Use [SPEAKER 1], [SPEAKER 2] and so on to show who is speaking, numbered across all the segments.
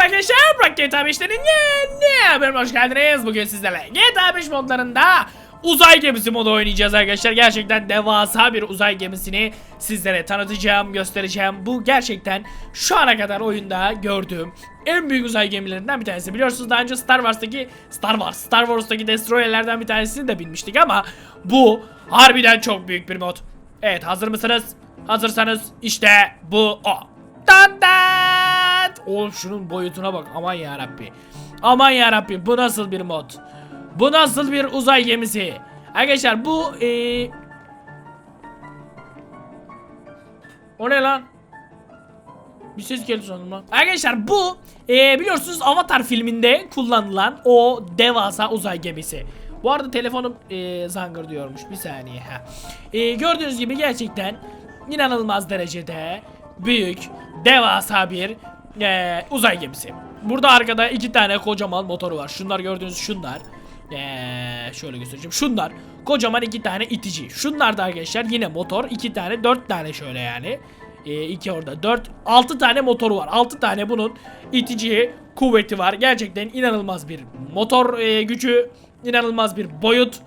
[SPEAKER 1] Merhaba arkadaşlar, Burak GTA 5'lerin yeni bölümüne hoş geldiniz. Bugün sizlerle GTA 5 modlarında uzay gemisi modu oynayacağız arkadaşlar. Gerçekten devasa bir uzay gemisini sizlere tanıtacağım, göstereceğim. Bu gerçekten şu ana kadar oyunda gördüğüm en büyük uzay gemilerinden bir tanesi. Biliyorsunuz daha önce Star Wars'taki Star Wars, Star Wars'taki destroyerlerden bir tanesini de bilmiştik ama bu harbiden çok büyük bir mod. Evet, hazır mısınız? Hazırsanız işte bu o. Dan dan! Oğlum şunun boyutuna bak aman ya Rabbi. Aman ya Rabbi bu nasıl bir mod? Bu nasıl bir uzay gemisi? Arkadaşlar bu eee O ne lan? Bir ses geldi lan. Arkadaşlar bu eee, biliyorsunuz Avatar filminde kullanılan o devasa uzay gemisi. Bu arada telefonum eee zangır diyormuş bir saniye. Eee, gördüğünüz gibi gerçekten inanılmaz derecede büyük, devasa bir eee, uzay gemisi. Burada arkada iki tane kocaman motoru var. Şunlar gördüğünüz şunlar. Eee, şöyle göstereceğim. Şunlar kocaman iki tane itici. Şunlar da arkadaşlar yine motor. iki tane, dört tane şöyle yani. E, iki orada. Dört, altı tane motoru var. Altı tane bunun itici kuvveti var. Gerçekten inanılmaz bir motor e, gücü. inanılmaz bir boyut.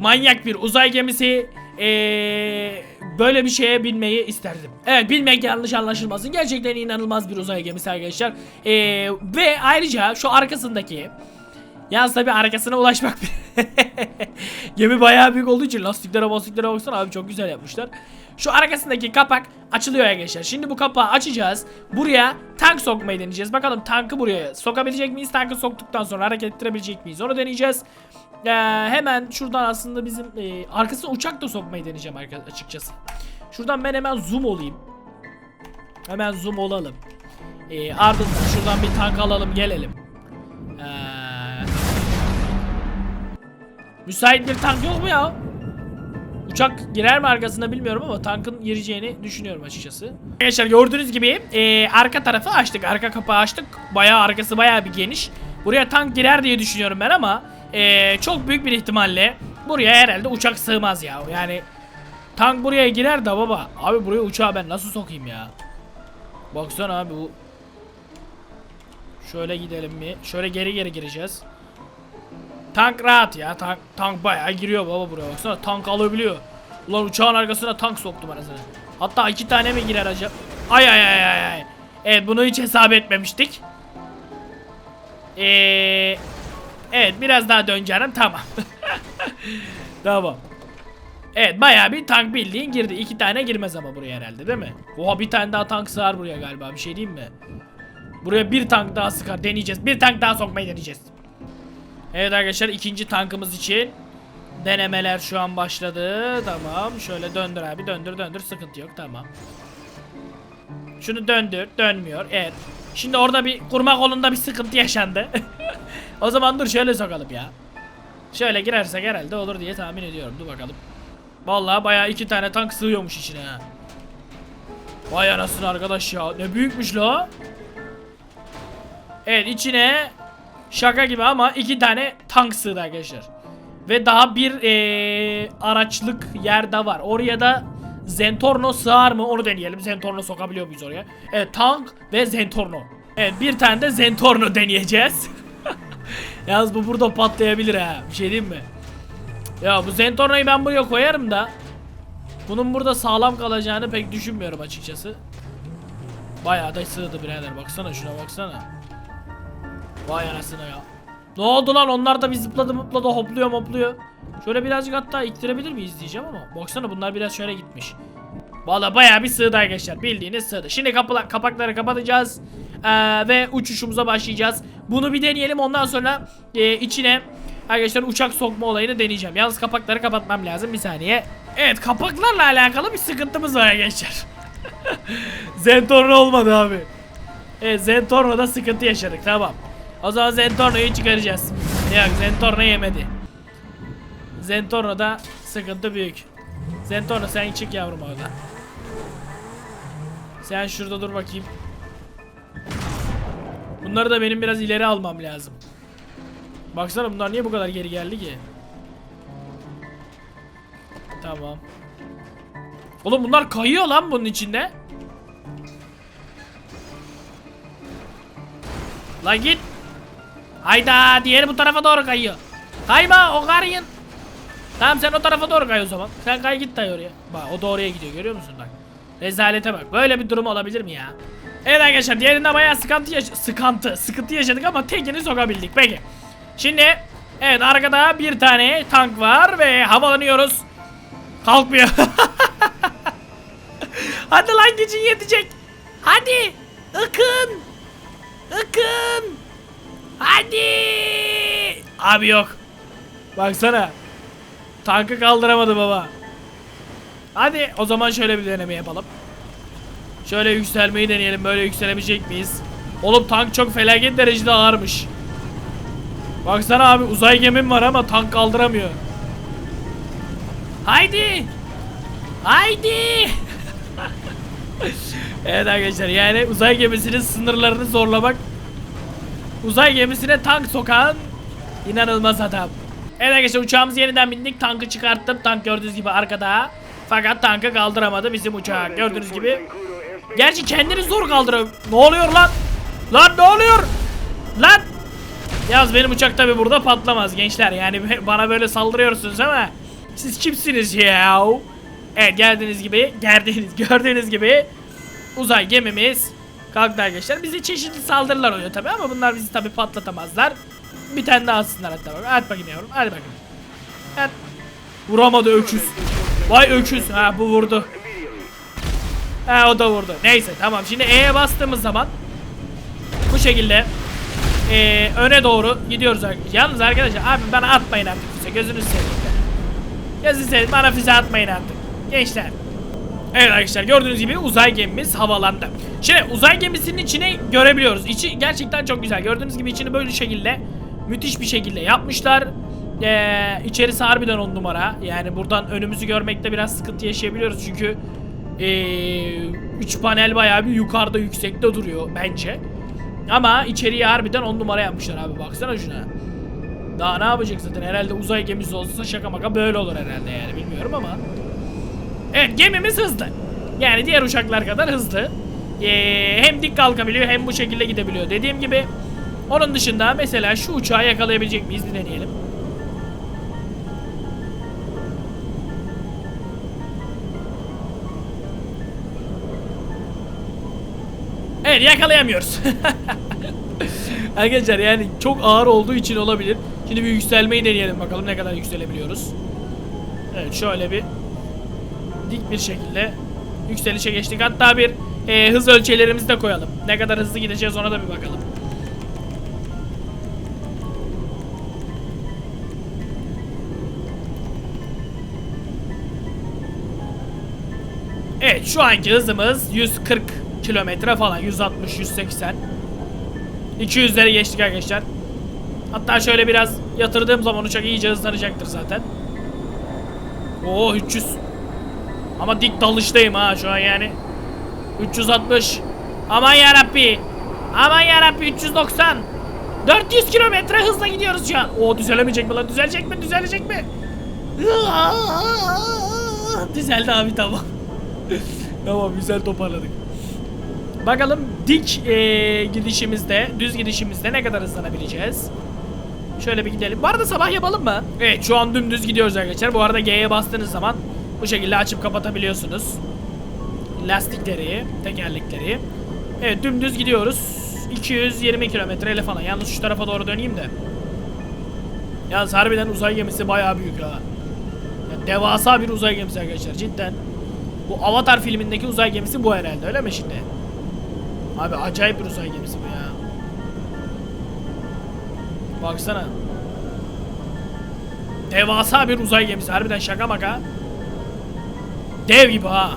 [SPEAKER 1] Manyak bir uzay gemisi. E, böyle bir şeye binmeyi isterdim. Evet bilmek yanlış anlaşılmasın. Gerçekten inanılmaz bir uzay gemisi arkadaşlar. E, ve ayrıca şu arkasındaki Yalnız tabi arkasına ulaşmak Gemi bayağı büyük olduğu için lastiklere lastiklere baksana abi çok güzel yapmışlar. Şu arkasındaki kapak açılıyor arkadaşlar. Şimdi bu kapağı açacağız. Buraya tank sokmayı deneyeceğiz. Bakalım tankı buraya sokabilecek miyiz? Tankı soktuktan sonra hareket ettirebilecek miyiz? Onu deneyeceğiz. Ee, hemen şuradan aslında bizim e, arkasına uçak da sokmayı deneyeceğim açıkçası. Şuradan ben hemen zoom olayım. Hemen zoom olalım. Ee, ardından şuradan bir tank alalım gelelim. Ee, Müsait bir tank yok mu ya? Uçak girer mi arkasına bilmiyorum ama tankın gireceğini düşünüyorum açıkçası. Arkadaşlar gördüğünüz gibi e, arka tarafı açtık. Arka kapağı açtık. Bayağı arkası bayağı bir geniş. Buraya tank girer diye düşünüyorum ben ama e, çok büyük bir ihtimalle buraya herhalde uçak sığmaz ya. Yani tank buraya girer de baba. Abi buraya uçağı ben nasıl sokayım ya? Baksana abi bu. Şöyle gidelim mi? Şöyle geri geri gireceğiz. Tank rahat ya. Tank, tank bayağı giriyor baba buraya baksana. Tank alabiliyor. Ulan uçağın arkasına tank soktum anasını. Hatta iki tane mi girer acaba? Ay ay ay ay ay. Evet bunu hiç hesap etmemiştik. Ee, evet biraz daha dön canım tamam. tamam. Evet bayağı bir tank bildiğin girdi. İki tane girmez ama buraya herhalde değil mi? Oha bir tane daha tank sığar buraya galiba bir şey diyeyim mi? Buraya bir tank daha sıkar deneyeceğiz. Bir tank daha sokmayı deneyeceğiz. Evet arkadaşlar ikinci tankımız için denemeler şu an başladı. Tamam. Şöyle döndür abi. Döndür döndür. Sıkıntı yok. Tamam. Şunu döndür. Dönmüyor. Evet. Şimdi orada bir kurma kolunda bir sıkıntı yaşandı. o zaman dur şöyle sokalım ya. Şöyle girersek herhalde olur diye tahmin ediyorum. Dur bakalım. Vallahi bayağı iki tane tank sığıyormuş içine ha. Vay anasını arkadaş ya. Ne büyükmüş la. Evet içine Şaka gibi ama iki tane tank sığdı arkadaşlar. Ve daha bir ee, araçlık yer de var. Oraya da Zentorno sığar mı onu deneyelim. Zentorno sokabiliyor muyuz oraya? Evet tank ve Zentorno. Evet bir tane de Zentorno deneyeceğiz. Yalnız bu burada patlayabilir ha. Bir şey diyeyim mi? Ya bu Zentorno'yu ben buraya koyarım da. Bunun burada sağlam kalacağını pek düşünmüyorum açıkçası. Bayağı da sığdı birader baksana şuna baksana. Vay anasını ya. Ne oldu lan onlar da bir zıpladı mıpladı hopluyor hopluyor. Şöyle birazcık hatta ittirebilir miyiz diyeceğim ama baksana bunlar biraz şöyle gitmiş. Valla bayağı bir sığdı arkadaşlar bildiğiniz sığdı. Şimdi kapılar, kapakları kapatacağız ee, ve uçuşumuza başlayacağız. Bunu bir deneyelim ondan sonra e, içine arkadaşlar uçak sokma olayını deneyeceğim. Yalnız kapakları kapatmam lazım bir saniye. Evet kapaklarla alakalı bir sıkıntımız var arkadaşlar. Zentorno olmadı abi. Evet Zentorno'da sıkıntı yaşadık tamam. O zaman Zentorno'yu çıkaracağız. Yok Zentorno yemedi. Zentorno'da sıkıntı büyük. Zentorno sen çık yavrum orada. Sen şurada dur bakayım. Bunları da benim biraz ileri almam lazım. Baksana bunlar niye bu kadar geri geldi ki? Tamam. Oğlum bunlar kayıyor lan bunun içinde. La git. Hayda diğeri bu tarafa doğru kayıyor. Kayma o karıyın. Tamam sen o tarafa doğru kay o zaman. Sen kay git dayı oraya. Bak o da oraya gidiyor görüyor musun bak. Rezalete bak. Böyle bir durum olabilir mi ya? Evet arkadaşlar diğerinde bayağı sıkıntı yaş sıkıntı sıkıntı yaşadık ama tekini sokabildik. Peki. Şimdi evet arkada bir tane tank var ve havalanıyoruz. Kalkmıyor. Hadi lan gücün yetecek. Hadi. Ikın. Ikın. Hadi. Abi yok. Baksana. Tankı kaldıramadı baba. Hadi o zaman şöyle bir deneme yapalım. Şöyle yükselmeyi deneyelim. Böyle yükselebilecek miyiz? Oğlum tank çok felaket derecede ağırmış. Baksana abi uzay gemim var ama tank kaldıramıyor. Haydi. Haydi. evet arkadaşlar yani uzay gemisinin sınırlarını zorlamak uzay gemisine tank sokan inanılmaz adam. Evet arkadaşlar uçağımız yeniden bindik. Tankı çıkarttım. Tank gördüğünüz gibi arkada. Fakat tankı kaldıramadı bizim uçağı. Gördüğünüz gibi. Gerçi kendini zor kaldırıyor. Ne oluyor lan? Lan ne oluyor? Lan! Yalnız benim uçak tabi burada patlamaz gençler. Yani bana böyle saldırıyorsunuz ama siz kimsiniz ya? Evet geldiğiniz gibi, geldiğiniz, gördüğünüz gibi uzay gemimiz kalktı arkadaşlar. Bizi çeşitli saldırılar oluyor tabi ama bunlar bizi tabi patlatamazlar. Bir tane daha atsınlar hatta. At bakayım yavrum. Hadi bakayım. At. Vuramadı öküz. Vay öküz. Ha bu vurdu. Ha o da vurdu. Neyse tamam. Şimdi E'ye bastığımız zaman bu şekilde eee, öne doğru gidiyoruz arkadaşlar. Yalnız arkadaşlar abi bana atmayın artık füze. Gözünüzü seveyim. Gözünüzü seveyim. Bana füze atmayın artık. Gençler. Evet arkadaşlar gördüğünüz gibi uzay gemimiz havalandı. Şimdi uzay gemisinin içini görebiliyoruz. İçi gerçekten çok güzel. Gördüğünüz gibi içini böyle şekilde müthiş bir şekilde yapmışlar. Ee, içerisi harbiden on numara. Yani buradan önümüzü görmekte biraz sıkıntı yaşayabiliyoruz çünkü ee, üç panel bayağı bir yukarıda yüksekte duruyor bence. Ama içeriği harbiden on numara yapmışlar abi baksana şuna. Daha ne yapacak zaten herhalde uzay gemisi olsa şaka maka böyle olur herhalde yani bilmiyorum ama. Evet gemimiz hızlı. Yani diğer uçaklar kadar hızlı. Ee, hem dik kalkabiliyor hem bu şekilde gidebiliyor. Dediğim gibi onun dışında mesela şu uçağı yakalayabilecek miyiz bir deneyelim. Evet yakalayamıyoruz. Arkadaşlar yani çok ağır olduğu için olabilir. Şimdi bir yükselmeyi deneyelim bakalım ne kadar yükselebiliyoruz. Evet şöyle bir dik bir şekilde yükselişe geçtik. Hatta bir e, hız ölçelerimizi de koyalım. Ne kadar hızlı gideceğiz ona da bir bakalım. Evet şu anki hızımız 140 kilometre falan 160 180 200'leri geçtik arkadaşlar. Hatta şöyle biraz yatırdığım zaman uçak iyice hızlanacaktır zaten. Oo 300 ama dik dalıştayım ha şu an yani. 360. Aman yarabbi. Aman yarabbi 390. 400 kilometre hızla gidiyoruz şu an. O düzelemeyecek mi lan? Düzelecek mi? Düzelecek mi? Düzeldi abi tamam. tamam güzel toparladık. Bakalım dik eee, gidişimizde, düz gidişimizde ne kadar hızlanabileceğiz? Şöyle bir gidelim. Bu arada sabah yapalım mı? Evet şu an dümdüz gidiyoruz arkadaşlar. Bu arada G'ye bastığınız zaman bu şekilde açıp kapatabiliyorsunuz. Lastikleri, tekerlekleri. Evet dümdüz gidiyoruz. 220 kilometreyle falan. Yalnız şu tarafa doğru döneyim de. Yalnız harbiden uzay gemisi bayağı büyük ha. Ya devasa bir uzay gemisi arkadaşlar cidden. Bu Avatar filmindeki uzay gemisi bu herhalde öyle mi şimdi? Abi acayip bir uzay gemisi bu ya. Baksana. Devasa bir uzay gemisi. Harbiden şaka maka. Dev gibi ha.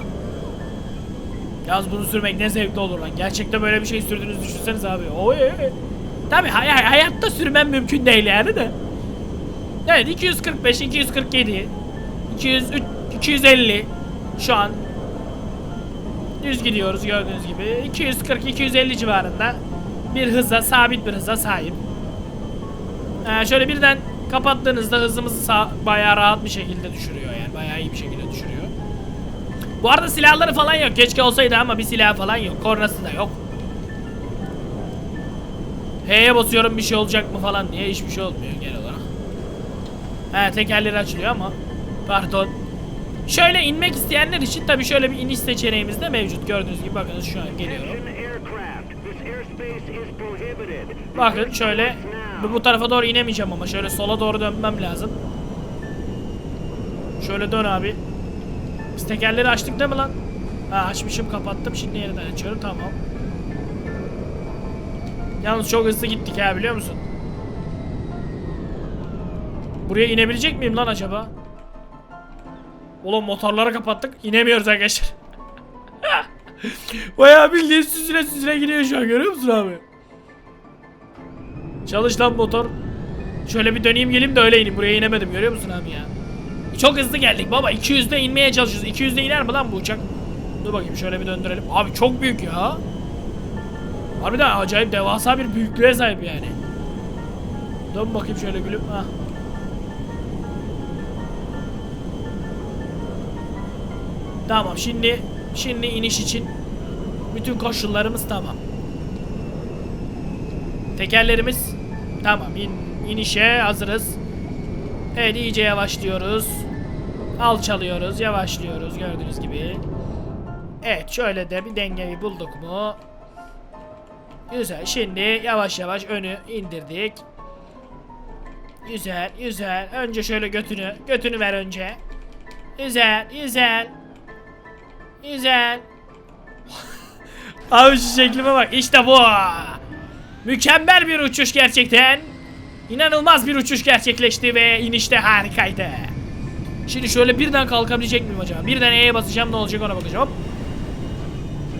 [SPEAKER 1] Yalnız bunu sürmek ne zevkli olur lan. Gerçekten böyle bir şey sürdüğünüzü düşünseniz abi. Oy. Tabi hay hay- hayatta sürmem mümkün değil yani de. Evet 245, 247, 200, 250 şu an düz gidiyoruz gördüğünüz gibi. 240, 250 civarında bir hıza, sabit bir hıza sahip. Ee, şöyle birden kapattığınızda hızımızı sağ, bayağı rahat bir şekilde düşürüyor yani bayağı iyi bir şekilde düşürüyor. Bu arada silahları falan yok. Keşke olsaydı ama bir silah falan yok. Kornası da yok. E'ye basıyorum bir şey olacak mı falan diye hiçbir şey olmuyor genel olarak. He tekerleri açılıyor ama pardon. Şöyle inmek isteyenler için tabii şöyle bir iniş seçeneğimiz de mevcut. Gördüğünüz gibi bakınız şu an geliyorum. Bakın şöyle bu tarafa doğru inemeyeceğim ama şöyle sola doğru dönmem lazım. Şöyle dön abi. Biz tekerleri açtık değil mi lan? Ha açmışım kapattım şimdi yeniden açıyorum tamam. Yalnız çok hızlı gittik ha biliyor musun? Buraya inebilecek miyim lan acaba? Oğlum motorları kapattık. inemiyoruz arkadaşlar. Bayağı bildiğin süzüle süzüle gidiyor şu an görüyor musun abi? Çalış lan motor. Şöyle bir döneyim geleyim de öyle ineyim. Buraya inemedim görüyor musun abi ya? Çok hızlı geldik baba. 200'de inmeye çalışıyoruz. 200'de iner mi lan bu uçak? Dur bakayım şöyle bir döndürelim. Abi çok büyük ya. Harbiden acayip devasa bir büyüklüğe sahip yani. Dön bakayım şöyle gülüm. Hah. Tamam şimdi şimdi iniş için bütün koşullarımız tamam. Tekerlerimiz tamam in, inişe hazırız. Evet iyice yavaşlıyoruz. Alçalıyoruz, yavaşlıyoruz gördüğünüz gibi. Evet şöyle de bir dengeyi bulduk mu? Güzel. Şimdi yavaş yavaş önü indirdik. Güzel, güzel. Önce şöyle götünü, götünü ver önce. Güzel, güzel. Güzel. Abi şu şeklime bak. İşte bu. Mükemmel bir uçuş gerçekten. İnanılmaz bir uçuş gerçekleşti ve inişte harikaydı. Şimdi şöyle birden kalkabilecek miyim acaba? Birden E'ye basacağım ne olacak ona bakacağım. Hop.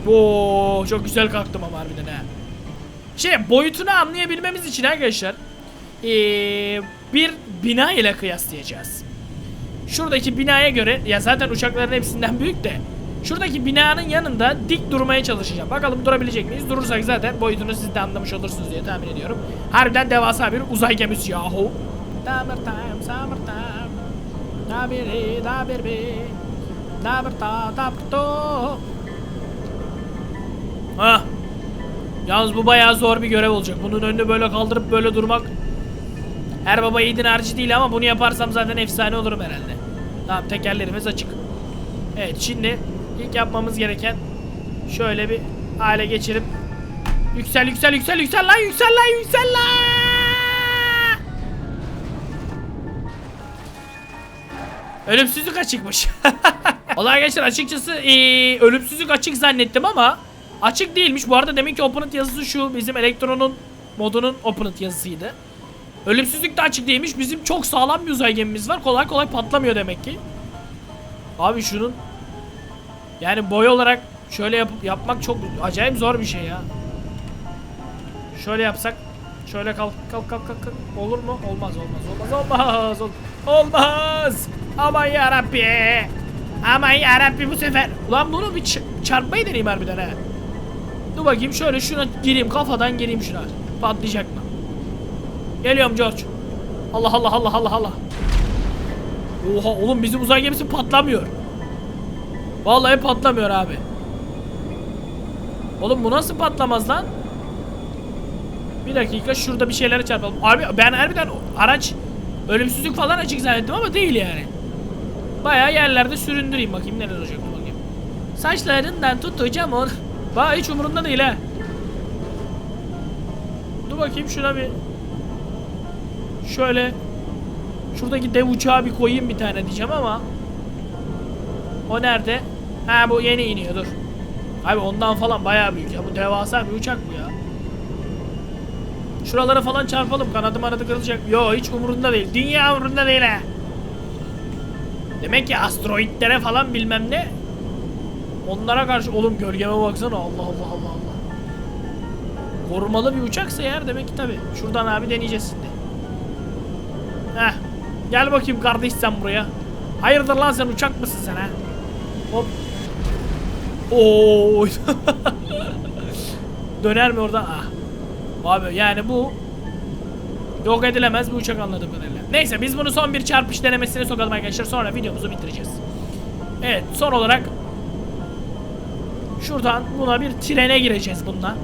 [SPEAKER 1] Oo, çok güzel kalktım ama harbiden ha. Şey boyutunu anlayabilmemiz için arkadaşlar ee, bir bina ile kıyaslayacağız. Şuradaki binaya göre ya zaten uçakların hepsinden büyük de şuradaki binanın yanında dik durmaya çalışacağım. Bakalım durabilecek miyiz? Durursak zaten boyutunu siz de anlamış olursunuz diye tahmin ediyorum. Harbiden devasa bir uzay gemisi yahu. Summertime, summertime. Da biri, da bir bir. Da bir ta, da bir to. Hah. Yalnız bu bayağı zor bir görev olacak. Bunun önünü böyle kaldırıp böyle durmak her baba yiğidin harcı değil ama bunu yaparsam zaten efsane olurum herhalde. Tamam tekerlerimiz açık. Evet şimdi ilk yapmamız gereken şöyle bir hale geçirip yüksel yüksel yüksel yüksel lan yüksel lan yüksel lan. Ölümsüzlük açıkmış. Olay arkadaşlar açıkçası ee, ölümsüzlük açık zannettim ama açık değilmiş. Bu arada demek ki Opened yazısı şu. Bizim elektronun modunun Opened yazısıydı. Ölümsüzlük de açık değilmiş. Bizim çok sağlam bir uzay gemimiz var. Kolay kolay patlamıyor demek ki. Abi şunun yani boy olarak şöyle yapıp yapmak çok acayip zor bir şey ya. Şöyle yapsak şöyle kalk kalk kalk kalk, olur mu? Olmaz olmaz olmaz olmaz ol- olmaz. Aman yarabbi. Aman yarabbi bu sefer. Ulan bunu bir çarpmayı deneyeyim harbiden ha. Dur bakayım şöyle şuna gireyim kafadan gireyim şuna. Patlayacak mı? Geliyorum George. Allah Allah Allah Allah Allah. Oha oğlum bizim uzay gemisi patlamıyor. Vallahi patlamıyor abi. Oğlum bu nasıl patlamaz lan? Bir dakika şurada bir şeylere çarpalım. Abi ben harbiden araç ölümsüzlük falan açık zannettim ama değil yani. Bayağı yerlerde süründüreyim bakayım neler olacak dur bakayım. Saçlarından tutacağım onu. Bak hiç umurumda değil ha. Dur bakayım şuna bir Şöyle Şuradaki dev uçağı bir koyayım bir tane diyeceğim ama O nerede? Ha bu yeni iniyor dur Abi ondan falan bayağı büyük ya bu devasa bir uçak bu ya Şuralara falan çarpalım kanadı manadı kırılacak Yo hiç umurunda değil dünya umurunda değil ha Demek ki asteroidlere falan bilmem ne Onlara karşı oğlum gölgeme baksana Allah Allah Allah Allah Korumalı bir uçaksa eğer demek ki tabi Şuradan abi deneyeceğiz şimdi Heh. Gel bakayım kardeş sen buraya. Hayırdır lan sen uçak mısın sen ha? Hop. Oo. Döner mi orada? Ah. Abi yani bu yok edilemez bir uçak anladığım kadarıyla. Neyse biz bunu son bir çarpış denemesine sokalım arkadaşlar. Sonra videomuzu bitireceğiz. Evet son olarak şuradan buna bir trene gireceğiz bununla.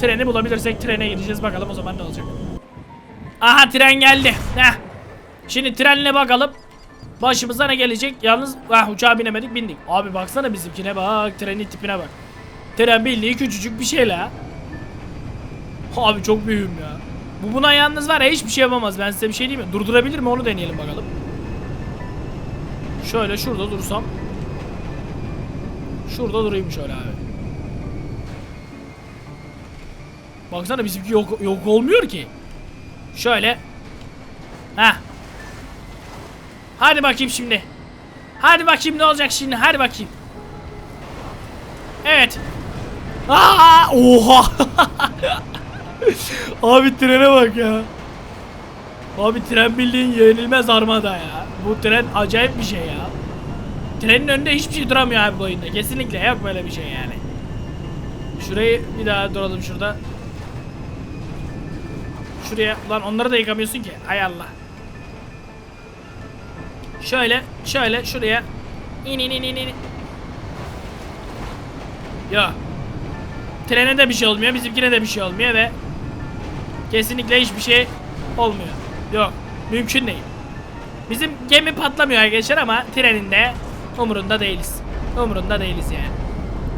[SPEAKER 1] Treni bulabilirsek trene gireceğiz bakalım o zaman ne olacak. Aha tren geldi. Heh. Şimdi trenle bakalım. Başımıza ne gelecek? Yalnız ah uçağa binemedik bindik. Abi baksana bizimkine bak. Trenin tipine bak. Tren bildiği küçücük bir şey la. Abi çok büyüğüm ya. Bu buna yalnız var ya hiçbir şey yapamaz. Ben size bir şey diyeyim mi? Durdurabilir mi onu deneyelim bakalım. Şöyle şurada dursam. Şurada durayım şöyle abi. Baksana bizimki yok, yok olmuyor ki. Şöyle. Ha. Hadi bakayım şimdi. Hadi bakayım ne olacak şimdi. Hadi bakayım. Evet. Aa! Oha! Abi trene bak ya. Abi tren bildiğin yenilmez armada ya. Bu tren acayip bir şey ya. Trenin önünde hiçbir şey duramıyor abi bu oyunda. Kesinlikle yok böyle bir şey yani. Şurayı bir daha duralım şurada. Şuraya lan onları da yıkamıyorsun ki. Hay Allah. Şöyle, şöyle şuraya. İn in in in in. Ya. Trene de bir şey olmuyor, bizimkine de bir şey olmuyor ve kesinlikle hiçbir şey olmuyor. Yok, mümkün değil. Bizim gemi patlamıyor arkadaşlar ama trenin de umurunda değiliz. Umurunda değiliz yani.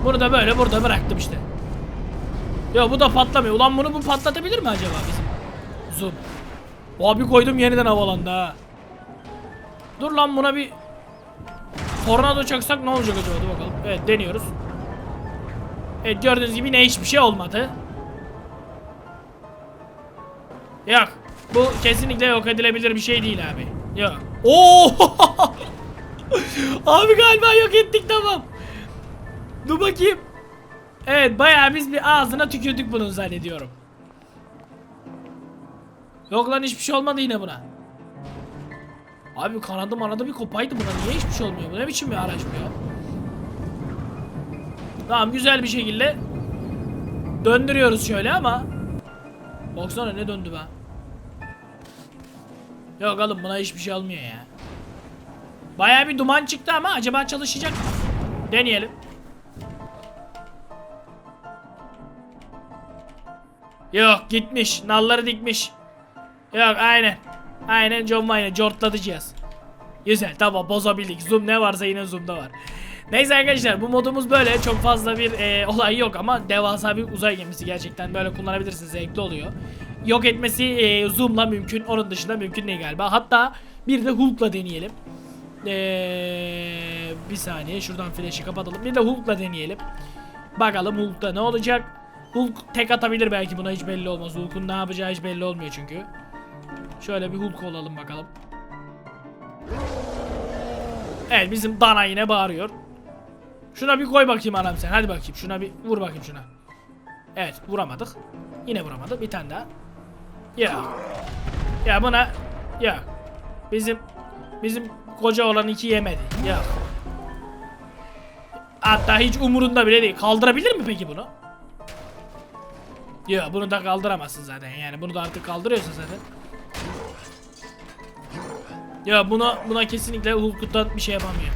[SPEAKER 1] Bunu da böyle burada bıraktım işte. Ya bu da patlamıyor. Ulan bunu bu patlatabilir mi acaba bizim? Zoom. Abi koydum yeniden havalandı ha. Dur lan buna bir tornado çaksak ne olacak acaba? Dur bakalım. Evet deniyoruz. Evet gördüğünüz gibi ne hiçbir şey olmadı. Yok. Bu kesinlikle yok edilebilir bir şey değil abi. Yok. Oo! abi galiba yok ettik tamam. Dur bakayım. Evet bayağı biz bir ağzına tükürdük bunu zannediyorum. Yok lan hiçbir şey olmadı yine buna. Abi kanadı manadı bir kopaydı buna niye hiçbir şey olmuyor? Bu ne biçim bir araç bu ya? Tamam güzel bir şekilde döndürüyoruz şöyle ama Baksana ne döndü be. Yok oğlum buna hiçbir şey olmuyor ya. Baya bir duman çıktı ama acaba çalışacak mı? Deneyelim. Yok gitmiş. Nalları dikmiş. Yok aynen. Aynen John Wayne cortladı cihaz. Güzel tamam bozabildik. Zoom ne varsa yine zoom'da var. Neyse arkadaşlar bu modumuz böyle çok fazla bir e, olay yok ama devasa bir uzay gemisi gerçekten böyle kullanabilirsiniz zevkli oluyor. Yok etmesi e, zoom'la mümkün onun dışında mümkün değil galiba. Hatta bir de Hulk'la deneyelim. Eee bir saniye şuradan flash'ı kapatalım. Bir de Hulk'la deneyelim. Bakalım Hulk'ta ne olacak? Hulk tek atabilir belki buna hiç belli olmaz. Hulk'un ne yapacağı hiç belli olmuyor çünkü. Şöyle bir Hulk olalım bakalım. Evet bizim Dana yine bağırıyor. Şuna bir koy bakayım anam sen. Hadi bakayım şuna bir vur bakayım şuna. Evet vuramadık. Yine vuramadık. Bir tane daha. Ya. Ya buna ya. Bizim bizim koca olan iki yemedi. Ya. Hatta hiç umurunda bile değil. Kaldırabilir mi peki bunu? Ya bunu da kaldıramazsın zaten. Yani bunu da artık kaldırıyorsun zaten. Ya buna buna kesinlikle Hulk'tan bir şey yapamıyor.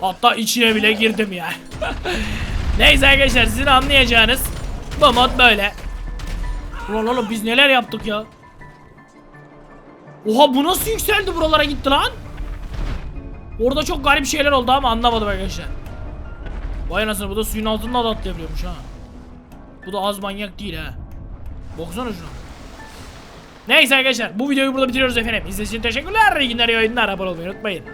[SPEAKER 1] Hatta içine bile girdim ya. Neyse arkadaşlar sizin anlayacağınız bu mod böyle. Ulan oğlum biz neler yaptık ya. Oha bu nasıl yükseldi buralara gitti lan? Orada çok garip şeyler oldu ama anlamadım arkadaşlar. Vay anasını bu da suyun altında da atlayabiliyormuş ha. Bu da az manyak değil ha. Baksana şuna. Neyse arkadaşlar bu videoyu burada bitiriyoruz efendim. İzlediğiniz için teşekkürler. İyi günler, iyi oyunlar. Abone olmayı unutmayın.